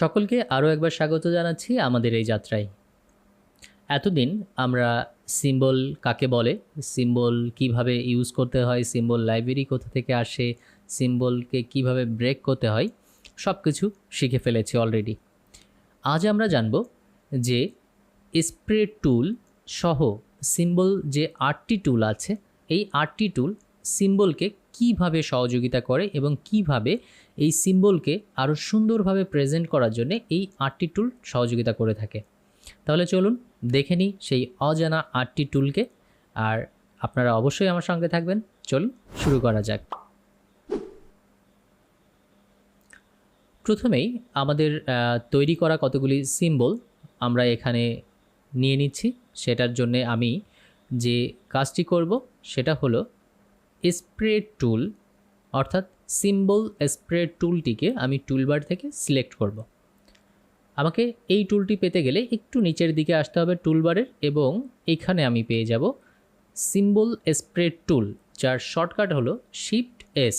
সকলকে আরও একবার স্বাগত জানাচ্ছি আমাদের এই যাত্রায়। এতদিন আমরা সিম্বল কাকে বলে? সিম্বল কীভাবে ইউজ করতে হয়? সিম্বল লাইব্রেরি কোথা থেকে আসে? সিম্বলকে কীভাবে ব্রেক করতে হয়? সব কিছু শিখে ফেলেছি অলরেডি আজ আমরা জানব যে স্প্রে টুল সহ সিম্বল যে আটটি টুল আছে, এই আটটি টুল সিম্বলকে কীভাবে সহযোগিতা করে এবং কীভাবে এই সিম্বলকে আরও সুন্দরভাবে প্রেজেন্ট করার জন্য এই আটটি টুল সহযোগিতা করে থাকে। তাহলে চলুন দেখে নিই সেই অজানা আটটি টুলকে আর আপনারা অবশ্যই আমার সঙ্গে থাকবেন। চলুন শুরু করা যাক। প্রথমেই আমাদের তৈরি করা কতগুলি সিম্বল আমরা এখানে নিয়ে নিচ্ছি। সেটার জন্যে আমি যে কাজটি করব সেটা হলো স্প্রে টুল অর্থাৎ সিম্বল স্প্রে টুলটিকে আমি টুলবার থেকে সিলেক্ট করব। আমাকে এই টুলটি পেতে গেলে একটু নিচের দিকে আসতে হবে টুলবারের এবং এখানে আমি পেয়ে যাব সিম্বল স্প্রে টুল যার শর্টকাট হলো শিফট এস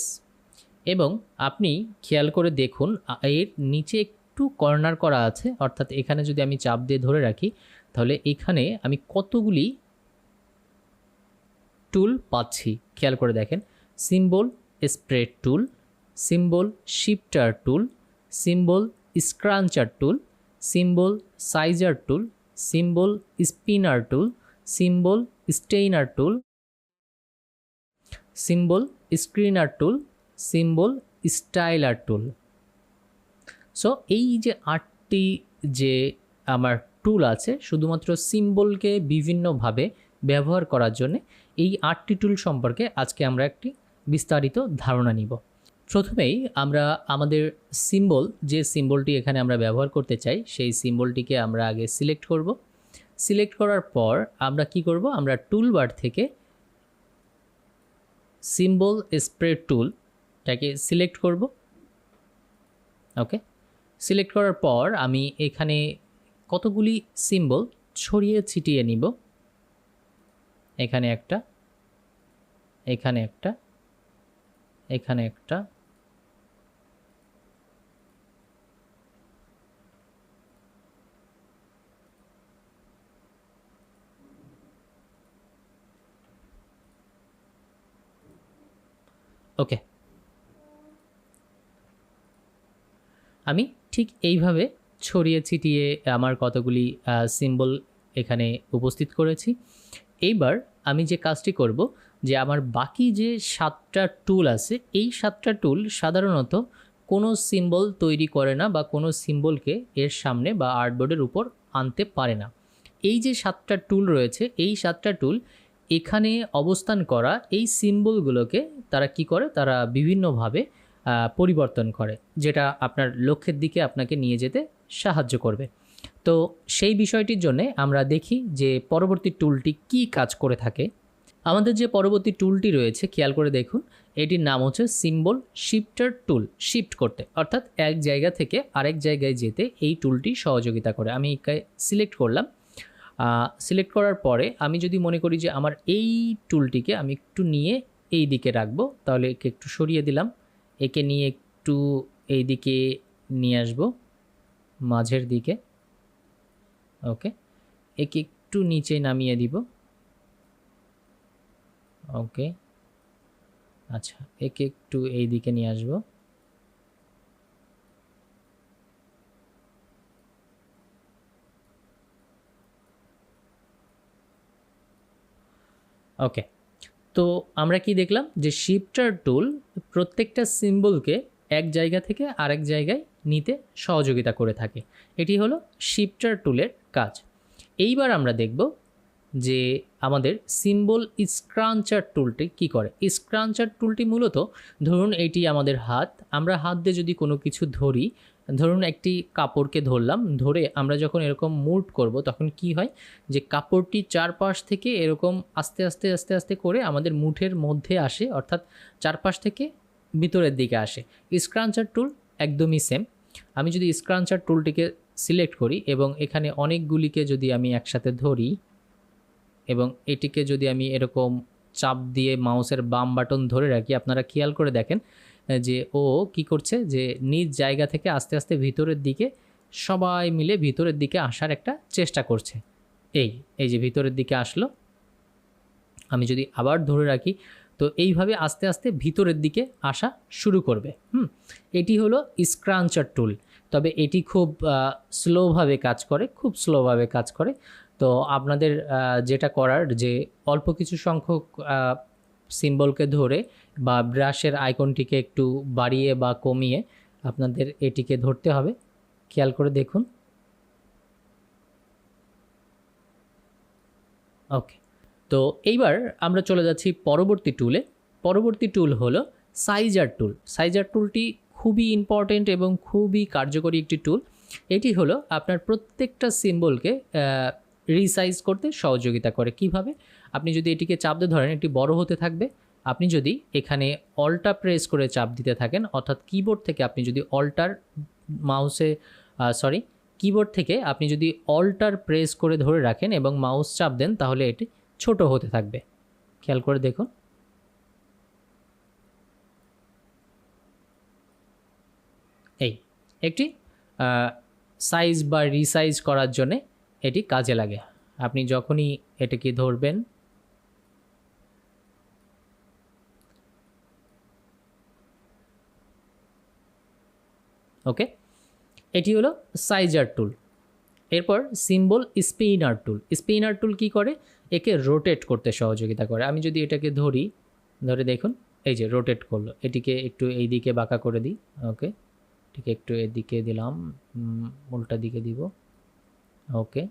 এবং আপনি খেয়াল করে দেখুন এর নিচে একটু কর্নার করা আছে, অর্থাৎ এখানে যদি আমি চাপ দিয়ে ধরে রাখি, তাহলে এখানে আমি কতগুলি টুল পাচ্ছি খেয়াল করে দেখেন symbol spray tool, symbol shifter tool, symbol scruncher tool, symbol sizer tool, symbol spinner tool, symbol stainer tool, symbol screener tool, symbol styler tool. So এই যে আটটি যে আমার টুল আছে, শুধুমাত্র সিম্বলকে বিভিন্নভাবে ব্যবহার করার জন্য এই আটটি টুল সম্পর্কে আজকে আমরা একটি বিস্তারিত ধারণা নিব। প্রথমেই আমরা আমাদের সিম্বল যে সিম্বলটি এখানে আমরা ব্যবহার করতে চাই, সেই সিম্বলটিকে আমরা আগে সিলেক্ট করব। সিলেক্ট করার পর আমরা কি করব? আমরা টুলবার থেকে সিম্বল স্প্রে টুলটাকে সিলেক্ট করব। ওকে সিলেক্ট করার পর আমি এখানে কতগুলি সিম্বল ছড়িয়ে ছিটিয়ে নিব। এখানে একটা এখানে একটা এখানে একটা। ওকে। আমি ঠিক এইভাবে ছড়িয়ে ছিটিয়ে আমার কতগুলি সিম্বল এখানে উপস্থিত করেছি। এইবার আমি যে কাজটি করব যে আমার বাকি যে সাতটা টুল আছে, এই সাতটা টুল সাধারণত কোনো সিম্বল তৈরি করে না বা কোনো সিম্বলকে এর সামনে বা আর্টবোর্ডের উপর আনতে পারে না। এই যে সাতটা টুল রয়েছে, এই সাতটা টুল এখানে অবস্থান করা এই সিম্বলগুলোকে তারা কি করে? তারা বিভিন্নভাবে পরিবর্তন করে, যেটা আপনার লক্ষ্যের দিকে আপনাকে নিয়ে যেতে সাহায্য করবে। তো সেই বিষয়টির জন্য আমরা দেখি যে পরবর্তী টুলটি কি কাজ করে থাকে। আমাদের যে পরবর্তী টুলটি রয়েছে, খেয়াল করে দেখুন, এটির নাম হচ্ছে সিম্বল শিফটার টুল শিফট করতে। অর্থাৎ এক জায়গা থেকে আরেক জায়গায় যেতে এই টুলটি সহযোগিতা করে। আমি সিলেক্ট করলাম। সিলেক্ট করার পরে আমি যদি মনে করি যে আমার এই টুলটিকে আমি একটু নিয়ে এই দিকে রাখব, তাহলে একে একটু সরিয়ে দিলাম। একে নিয়ে একটু এই দিকে নিয়ে আসব, মাঝের দিকে। ওকে। একে একটু নিচে নামিয়ে দিব। ওকে। আচ্ছা একে একটু এই দিকে নিয়ে আসব। ওকে, তো আমরা কি দেখলাম যে শিফটার টুল প্রত্যেকটা সিম্বলকে এক জায়গা থেকে আরেক জায়গায় নিতে সহযোগিতা করে থাকে। এটি হলো শিফটার টুলের কাজ। এইবার আমরা দেখব যে আমাদের সিম্বল স্ক্রাঞ্চার টুলটি কি করে? স্ক্রাঞ্চার টুলটি মূলত ধরুন এটি আমাদের হাত, আমরা হাত দিয়ে যদি কোনো কিছু ধরি, ধরুন একটি কাপড়কে ধরলাম, ধরে আমরা যখন এরকম মুভ করব তখন কি হয়? যে কাপড়টি চারপাশ থেকে এরকম আস্তে আস্তে আস্তে আস্তে করে আমাদের মুঠের মধ্যে আসে, অর্থাৎ চারপাশ থেকে ভিতরের দিকে আসে। স্ক্রাঞ্চার টুল একদমই সেম আমি যদি স্ক্রাঞ্চার টুলটিকে সিলেক্ট করি এবং এখানে অনেকগুলিকে যদি আমি একসাথে ধরি এবং এটিকে যদি আমি এরকম চাপ দিয়ে মাউসের বাম বাটন ধরে রাখি, আপনারা খেয়াল করে দেখেন যে ও কি করছে, যে নিজ জায়গা থেকে আস্তে আস্তে ভিতরের দিকে সবাই মিলে ভিতরের দিকে আসার একটা চেষ্টা করছে। এই এই যে ভিতরের দিকে আসলো। আমি যদি আবার ধরে রাখি, তো এইভাবে আস্তে আস্তে ভিতরের দিকে আসা শুরু করবে। হুম, এটি হলো স্ক্রাঞ্চার টুল তবে এটি খুব স্লোভাবে কাজ করে, খুব স্লোভাবে কাজ করে। তো আপনাদের যেটা করার যে অল্প কিছু সংখ্যক সিম্বলকে ধরে বা ব্রাশের আইকনটিকে একটু বাড়িয়ে বা কমিয়ে আপনাদের এটিকে ধরতে হবে। খেয়াল করে দেখুন। ওকে, তো এইবার আমরা চলে যাচ্ছি পরবর্তী টুলে পরবর্তী টুল হলো সাইজার টুল সাইজার টুলটি খুবই ইম্পর্টেন্ট এবং খুবই কার্যকরী একটি টুল এটি হলো আপনার প্রত্যেকটা সিম্বলকে রিসাইজ করতে সহযোগিতা করে। কীভাবে? আপনি যদি এটিকে চাপ দিয়ে ধরেন এটি বড় হতে থাকবে। আপনি যদি এখানে অল্টা প্রেস করে চাপ দিতে থাকেন, অর্থাৎ কিবোর্ড থেকে আপনি যদি অল্টার মাউসে সরি কিবোর্ড থেকে আপনি যদি অল্টার প্রেস করে ধরে রাখেন এবং মাউস চাপ দেন, তাহলে এটি ছোট হতে থাকবে। খেয়াল করে দেখুন। এই, একটি সাইজ বা রিসাইজ করার জন্যে এটি কাজে লাগে। আপনি যখনই এটাকে ধরবেন, ওকে, এটি হলো সাইজার টুল। এরপর symbol spinner tool. Spinner tool কি করে? একে রোটেট করতে সহযোগিতা করে। আমি যদি এটাকে ধরি, ধরে দেখুন, এই যে রোটেট করল। এটিকে একটু এই দিকে বাঁকা করে দিই, ওকে ঠিক একটু এদিকে দিলাম উল্টা দিকে দিব। ওকে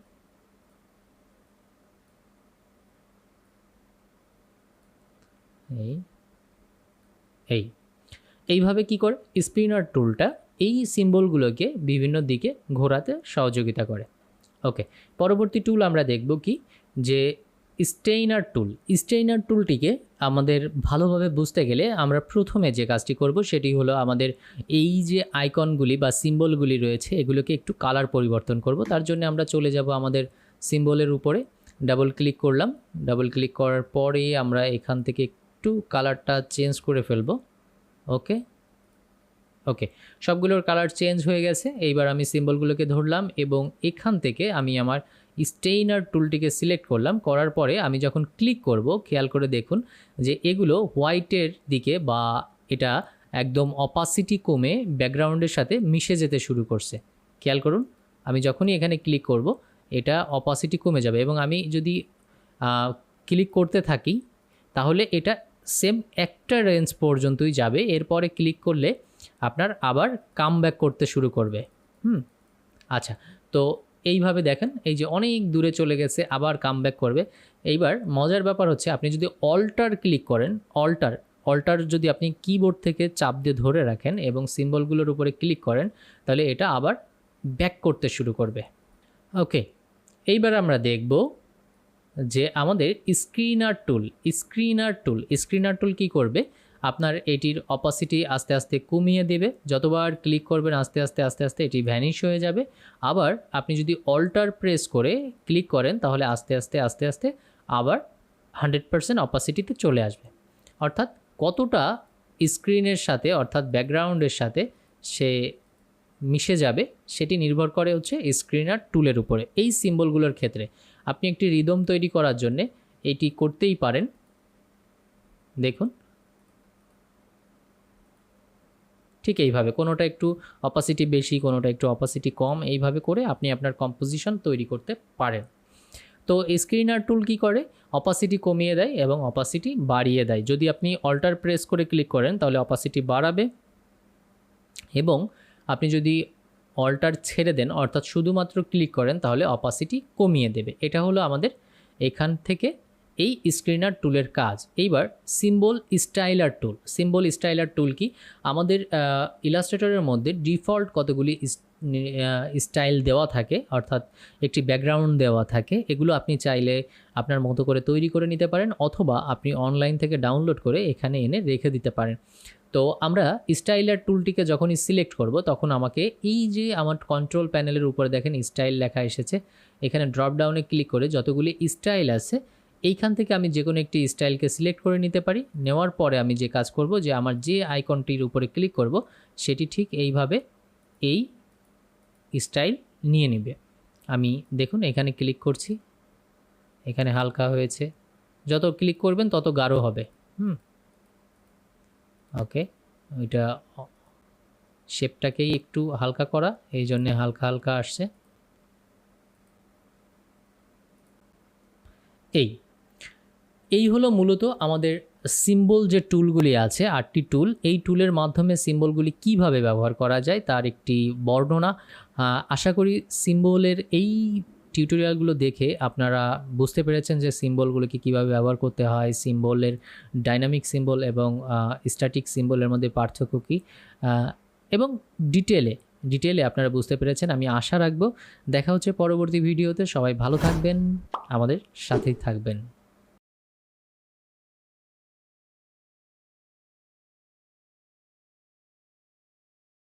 এই এই এইভাবে কি করে? স্পিনার টুলটা এই সিম্বলগুলোকে বিভিন্ন দিকে ঘোরাতে সহযোগিতা করে। ওকে পরবর্তী টুল আমরা দেখব কি? যে স্টেইনার টুল স্টেইনার টুলটিকে আমাদের ভালোভাবে বুঝতে গেলে আমরা প্রথমে যে কাজটি করব সেটি হলো আমাদের এই যে আইকনগুলি বা সিম্বলগুলি রয়েছে, এগুলোকে একটু কালার পরিবর্তন করব। তার জন্য আমরা চলে যাব আমাদের সিম্বলের উপরে। ডাবল ক্লিক করলাম। ডাবল ক্লিক করার পরে আমরা এখান থেকে একটু কালারটা চেঞ্জ করে ফেলব। ওকে? ওকে। সবগুলোর কালার চেঞ্জ হয়ে গেছে। এইবার আমি সিম্বলগুলোকে ধরলাম এবং এখান থেকে আমি আমার স্টেইনার টুলটিকে সিলেক্ট করলাম, করার পরে আমি যখন ক্লিক করব, খেয়াল করে দেখুন যে এগুলো হোয়াইটের দিকে বা এটা একদম অপাসিটি কমে ব্যাকগ্রাউন্ডের সাথে মিশে যেতে শুরু করছে। খেয়াল করুন, আমি যখনই এখানে ক্লিক করব, এটা অপাসিটি কমে যাবে এবং আমি যদি ক্লিক করতে থাকি, তাহলে এটা সেম একটা রেঞ্জ পর্যন্তই যাবে। এরপরে ক্লিক করলে আপনার আবার কাম করতে শুরু করবে। হুম আচ্ছা তো এইভাবে দেখেন, এই যে অনেক দূরে চলে গেছে, আবার কাম করবে। এইবার মজার ব্যাপার হচ্ছে, আপনি যদি অল্টার ক্লিক করেন অল্টার অল্টার যদি আপনি কিবোর্ড থেকে চাপ দিয়ে ধরে রাখেন এবং সিম্বলগুলোর উপরে ক্লিক করেন, তাহলে এটা আবার ব্যাক করতে শুরু করবে। ওকে এইবার আমরা দেখব যে আমাদের screener tool screener tool screener tool কি করবে? আপনার এটির অপাসিটি আস্তে আস্তে কমিয়ে দেবে। যতবার ক্লিক করবেন আস্তে আস্তে আস্তে আস্তে এটি ভ্যানিশ হয়ে যাবে। আবার আপনি যদি অল্টার প্রেস করে ক্লিক করেন, তাহলে আস্তে আস্তে আস্তে আস্তে আবার হান্ড্রেড পারসেন্ট অপাসিটিতে চলে আসবে। অর্থাৎ কতটা স্ক্রিনের সাথে, অর্থাৎ ব্যাকগ্রাউন্ডের সাথে সে মিশে যাবে, সেটি নির্ভর করে হচ্ছে স্ক্রিন আর টুলের উপরে। এই সিম্বলগুলোর ক্ষেত্রে আপনি একটি রিদম তৈরি করার জন্যে এটি করতেই পারেন। দেখুন। ঠিক এইভাবে। কোনোটা একটু অপাসিটি বেশি, কোনোটা একটু অপাসিটি কম, এইভাবে করে আপনি আপনার কম্পোজিশন তৈরি করতে পারেন। তো স্ক্রিনার টুল কি করে? অপাসিটি কমিয়ে দেয় এবং অপাসিটি বাড়িয়ে দেয়। যদি আপনি অল্টার প্রেস করে ক্লিক করেন, তাহলে অপাসিটি বাড়াবে এবং আপনি যদি অল্টার ছেড়ে দেন, অর্থাৎ শুধুমাত্র ক্লিক করেন, তাহলে অপাসিটি কমিয়ে দেবে। এটা হলো আমাদের এখান থেকে এই স্ক্রিনার টুলের কাজ। এইবার symbol styler tool symbol styler tool কি? আমাদের ইলাস্ট্রেটরের মধ্যে ডিফল্ট কতগুলি স্টাইল দেওয়া থাকে, অর্থাৎ একটি ব্যাকগ্রাউন্ড দেওয়া থাকে, এগুলো আপনি চাইলে আপনার মতো করে তৈরি করে নিতে পারেন, অথবা আপনি অনলাইন থেকে ডাউনলোড করে এখানে এনে রেখে দিতে পারেন। তো আমরা স্টাইলার টুলটিকে যখনই সিলেক্ট করব, তখন আমাকে এই যে আমার কন্ট্রোল প্যানেলের উপরে দেখেন স্টাইল লেখা এসেছে, এখানে ড্রপ ডাউনে ক্লিক করে যতগুলি স্টাইল আছে এইখান থেকে আমি যে কোনো একটি স্টাইলকে সিলেক্ট করে নিতে পারি। নেওয়ার পরে আমি যে কাজ করব, যে আমার যে আইকনটির উপরে ক্লিক করব, সেটি ঠিক এইভাবে এই স্টাইল নিয়ে নেবে। আমি দেখুন, এখানে ক্লিক করছি। এখানে হালকা হয়েছে। যত ক্লিক করবেন, তত গাঢ় হবে। হুম। ওকে। ওইটা শেপটাকেই একটু হালকা করা, এই জন্যে হালকা হালকা আসছে। এই। এই হলো মূলত আমাদের সিম্বল যে টুলগুলি আছে, আটটি টুল এই টুলের মাধ্যমে সিম্বলগুলি কীভাবে ব্যবহার করা যায় তার একটি বর্ণনা। আশা করি সিম্বলের এই টিউটোরিয়ালগুলো দেখে আপনারা বুঝতে পেরেছেন যে সিম্বলগুলোকে কীভাবে ব্যবহার করতে হয় সিম্বলের ডাইনামিক সিম্বল এবং স্ট্যাটিক সিম্বলের মধ্যে পার্থক্য কী। এবং ডিটেলে ডিটেলে আপনারা বুঝতে পেরেছেন, আমি আশা রাখব। দেখা হচ্ছে পরবর্তী ভিডিওতে সবাই ভালো থাকবেন, আমাদের সাথেই থাকবেন।